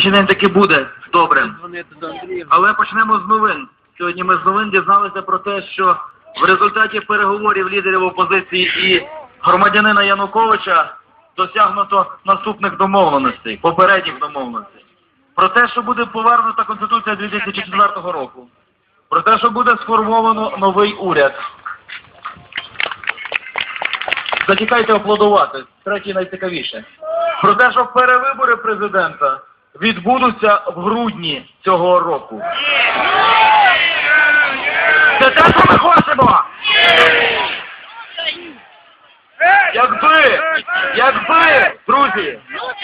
Сьогоднішній день таки буде добрим. Дзвонити до Андрія. Але почнемо з новин. Сьогодні ми з новин дізналися про те, що в результаті переговорів лідерів опозиції і громадянина Януковича досягнуто наступних домовленостей, попередніх домовленостей. Про те, що буде повернута Конституція 2004 року. Про те, що буде сформовано новий уряд. Зачекайте аплодувати. Третє найцікавіше. Про те, що перевибори президента відбудуться в грудні цього року. Це те, що ми хочемо! Якби, якби, друзі,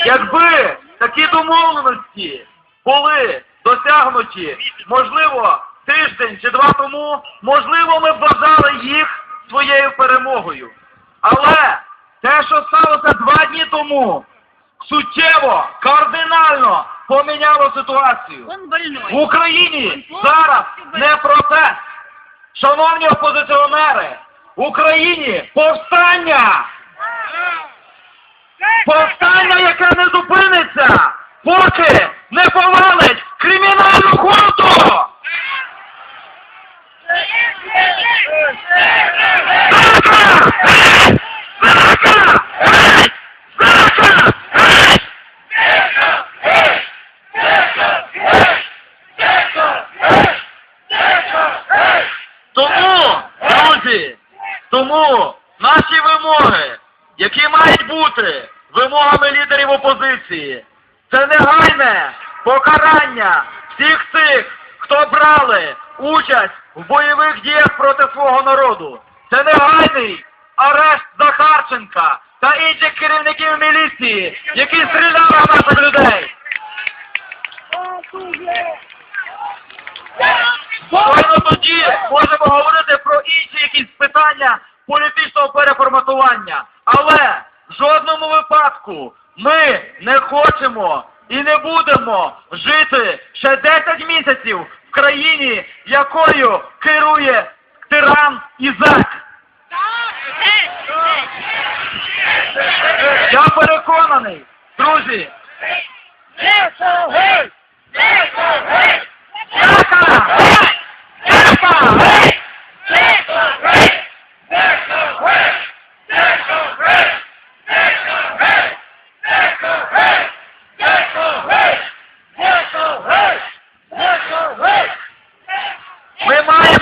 якби такі домовленості були досягнуті, можливо, тиждень чи два тому, можливо, ми вважали їх своєю перемогою. Але те, що сталося два дні тому, суттєво, кардинально поміняло ситуацію. В Україні зараз не протест. Шановні опозиціонери, в Україні повстання! Повстання, яке не зупиниться, поки не повалить кримінальну хунту! Друзі, тому наші вимоги, які мають бути вимогами лідерів опозиції, це негайне покарання всіх тих, хто брали участь в бойових діях проти свого народу. Це негайний арешт Захарченка та інших керівників міліції, які стріляли в наших людей. Щойно тоді можемо говорити інші якісь питання політичного переформатування. Але в жодному випадку ми не хочемо і не будемо жити ще 10 місяців в країні, якою керує тиран і зек. Я переконаний, друзі, Зека! Зека!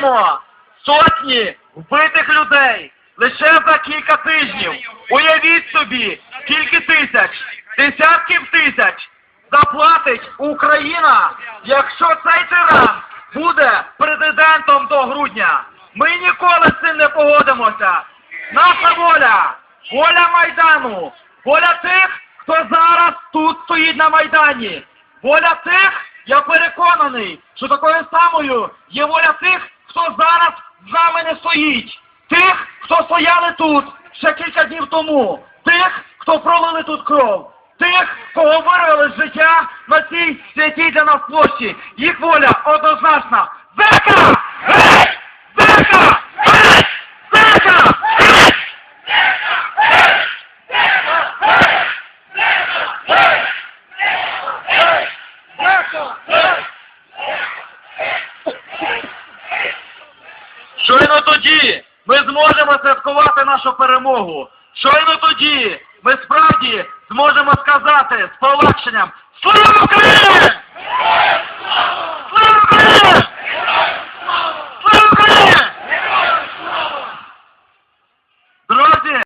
Маємо сотні вбитих людей лише за кілька тижнів. Уявіть собі, скільки тисяч, десятків тисяч заплатить Україна, якщо цей тиран буде президентом до грудня. Ми ніколи з цим не погодимося. Наша воля, воля Майдану, воля тих, хто зараз тут стоїть на Майдані. Воля тих, я переконаний, що такою самою є воля тих, хто зараз з нами не стоїть. Тих, хто стояли тут ще кілька днів тому. Тих, хто пролили тут кров. Тих, кого вирвали з життя на цій святій для нас площі. Їх воля однозначна. Зека! Щойно тоді ми зможемо святкувати нашу перемогу. Щойно тоді ми справді зможемо сказати з полегшенням Слава Україні!